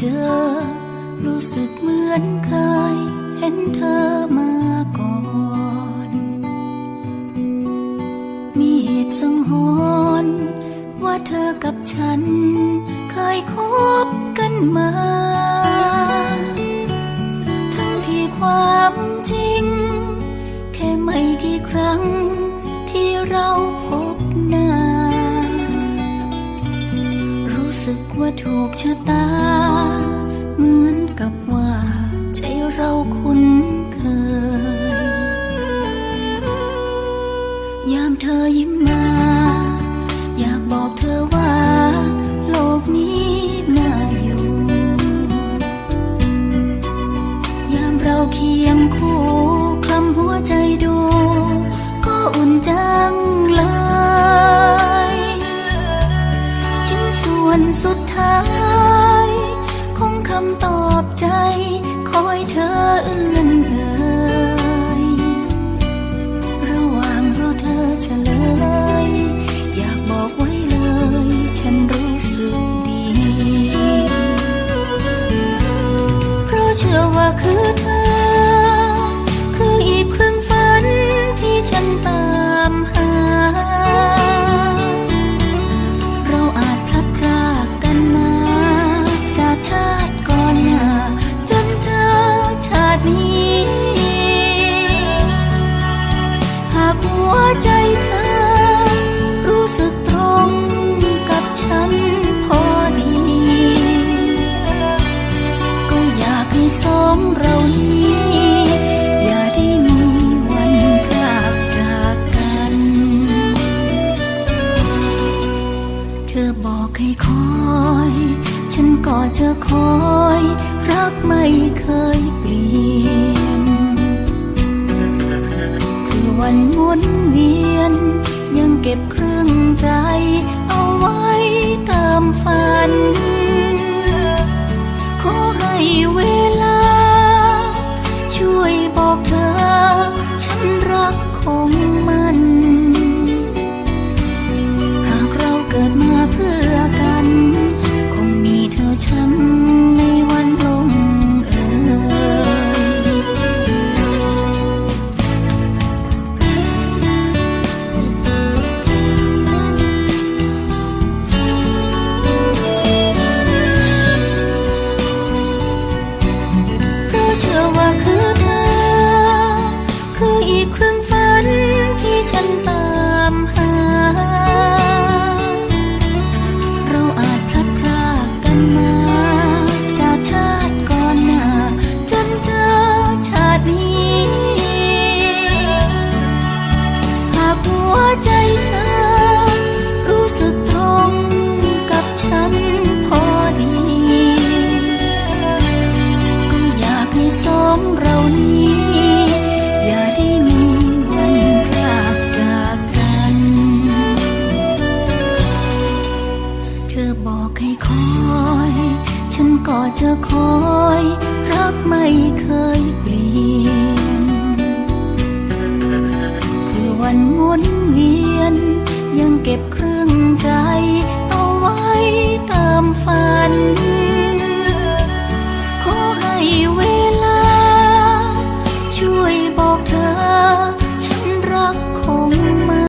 จอ รู้สึกเหมือนเคยเห็นเธอมาก่อน มีเหตุสังหรณ์ว่าเธอกับฉัน เคยคบกันมา ทั้งที่ความจริง แค่ไม่กี่ครั้ง สึกว่าถูกชะตา เหมือนกับว่าใจเราคุ้นเคย ยามเธอยิ้มมา อยากบอกเธอว่า ฉลย อยากบอกไว้เลย ฉันรู้สึกดี เพราะเชื่อว่าคือเธอคือ อบอกให้คอย ฉันก็จะคอย รักไม่เคยเปลี่ยนคือวันหมุนเวียน ยังเก็บเครื่องใจ เอาไว้ตามฝัน ขอให้เวลา ช่วยบอกเธอ ฉันรักคงมั่น คือ นก็จะคอยรักไม่เคยเปลี่ยน คือวันหมุนเวียนยังเก็บเครื่